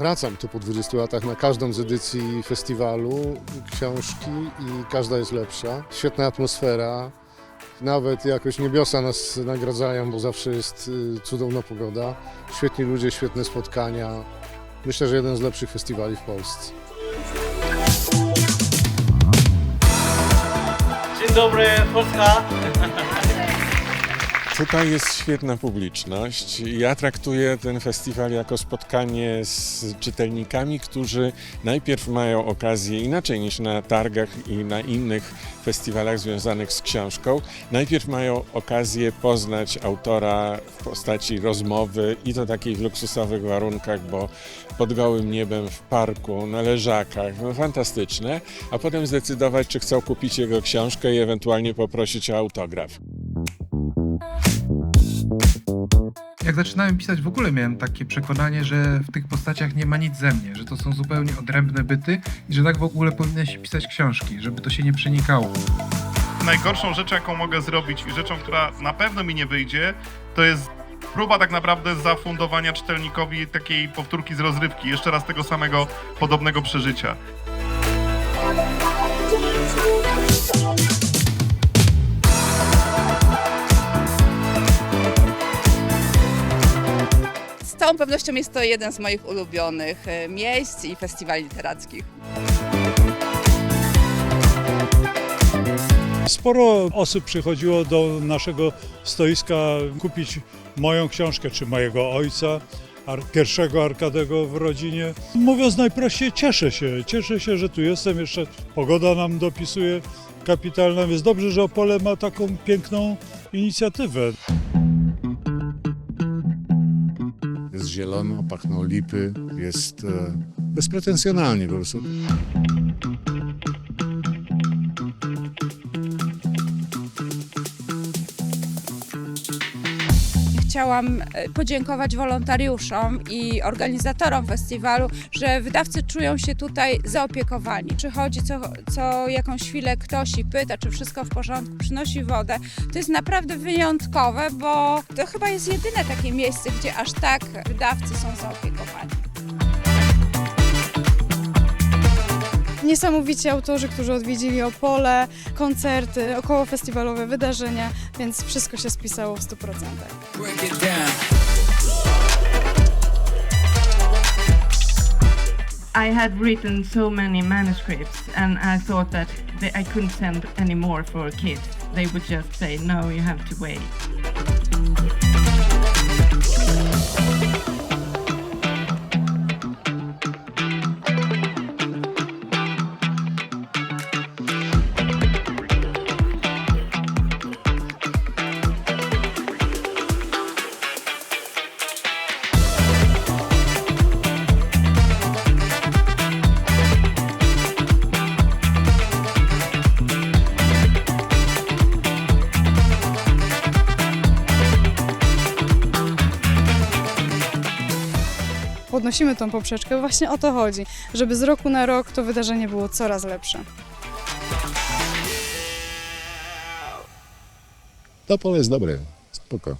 Wracam tu po 20 latach na każdą z edycji festiwalu książki i każda jest lepsza. Świetna atmosfera. Nawet jakoś niebiosa nas nagradzają, bo zawsze jest y, cudowna pogoda. Świetni ludzie, świetne spotkania. Myślę, że jeden z lepszych festiwali w Polsce. Dzień dobry, Polska. Tutaj jest świetna publiczność. Ja traktuję ten festiwal jako spotkanie z czytelnikami, którzy najpierw mają okazję, inaczej niż na targach i na innych festiwalach związanych z książką, najpierw mają okazję poznać autora w postaci rozmowy i to takiej w luksusowych warunkach, bo pod gołym niebem w parku, na leżakach, no fantastyczne, a potem zdecydować, czy chcą kupić jego książkę i ewentualnie poprosić o autograf. Jak zaczynałem pisać, w ogóle miałem takie przekonanie, że w tych postaciach nie ma nic ze mnie, że to są zupełnie odrębne byty i że tak w ogóle powinno się pisać książki, żeby to się nie przenikało. najgorszą rzeczą, jaką mogę zrobić i rzeczą, która na pewno mi nie wyjdzie, to jest próba tak naprawdę zafundowania czytelnikowi takiej powtórki z rozrywki, jeszcze raz tego samego podobnego przeżycia. Całą pewnością jest to jeden z moich ulubionych e, miejsc i festiwali literackich. Sporo osób przychodziło do naszego stoiska kupić moją książkę, czy mojego ojca, pierwszego Arkadego w rodzinie. Mówiąc najprościej, cieszę się. Cieszę się, że tu jestem. Jeszcze pogoda nam dopisuje kapitalna, więc dobrze, że Opole ma taką piękną inicjatywę. Jest zielono, pachną lipy, jest e, bezpretensjonalnie po prostu. Chciałam e, podziękować wolontariuszom i organizatorom festiwalu, że wydawcy czują się tutaj zaopiekowani. Przychodzi co, co jakąś chwilę ktoś i pyta, czy wszystko w porządku, przynosi wodę. To jest naprawdę wyjątkowe, bo to chyba jest jedyne takie miejsce, gdzie aż tak wydawcy są zaopiekowani. Niesamowici autorzy, którzy odwiedzili Opole, koncerty, okołofestiwalowe wydarzenia, więc wszystko się spisało w 100%. I had written so many manuscripts and I thought that they, I couldn't send any more for kids. They would just say, no, you have to wait. Podnosimy tą poprzeczkę, właśnie o to chodzi, żeby z roku na rok to wydarzenie było coraz lepsze. To pole jest dobre, spoko.